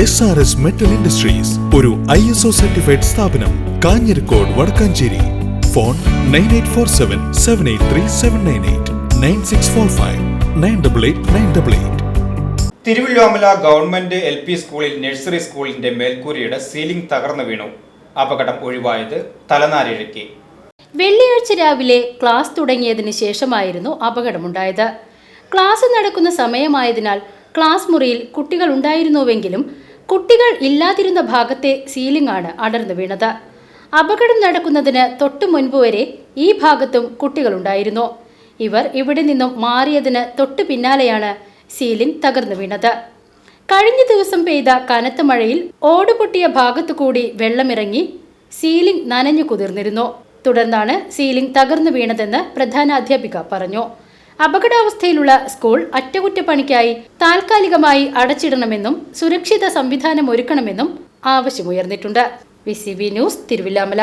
S R S metal industries ഒരു I S O certified സ്ഥാപനം Kanjirakode Vadakkancheri. Phone nine eight four seven seven eight three seven nine eight nine six four five nine double eight nine double eight Thiruvilwamala government L P സ്കൂളിൽ nursery സ്കൂളിന്റെ മേൽക്കൂരയുടെ ceiling തകർന്നു വീണു. അപകടം ഒഴിവായത് തലനാരിഴക്കി വെള്ളിയാഴ്ച രാവിലെ class തുടങ്ങിയതിന് ശേഷമായിരുന്നു അപകടമുണ്ടായത്. ക്ലാസ് നടക്കുന്ന സമയമായതിനാൽ ക്ലാസ് മുറിയിൽ കുട്ടികൾ ഉണ്ടായിരുന്നുവെങ്കിലും കുട്ടികൾ ഇല്ലാതിരുന്ന ഭാഗത്തെ സീലിംഗ് ആണ് അടർന്നു വീണത്. അപകടം നടക്കുന്നതിന് തൊട്ടു മുൻപ് വരെ ഈ ഭാഗത്തും കുട്ടികളുണ്ടായിരുന്നു ഇവർ ഇവിടെ നിന്നും മാറിയതിന് തൊട്ടു പിന്നാലെയാണ് സീലിംഗ് തകർന്നു വീണത്. കഴിഞ്ഞ ദിവസം പെയ്ത കനത്ത മഴയിൽ ഓടുപൊട്ടിയ ഭാഗത്തു കൂടി വെള്ളമിറങ്ങി സീലിംഗ് നനഞ്ഞു കുതിർന്നിരുന്നു. തുടർന്നാണ് സീലിംഗ് തകർന്നു വീണതെന്ന് പ്രധാനാധ്യാപിക പറഞ്ഞു. അപകടാവസ്ഥയിലുള്ള സ്കൂൾ അറ്റകുറ്റപ്പണിക്കായി താൽക്കാലികമായി അടച്ചിടണമെന്നും സുരക്ഷിത സംവിധാനം ഒരുക്കണമെന്നും ആവശ്യമുയർന്നിട്ടുണ്ട്. V news Thiruvilwamala.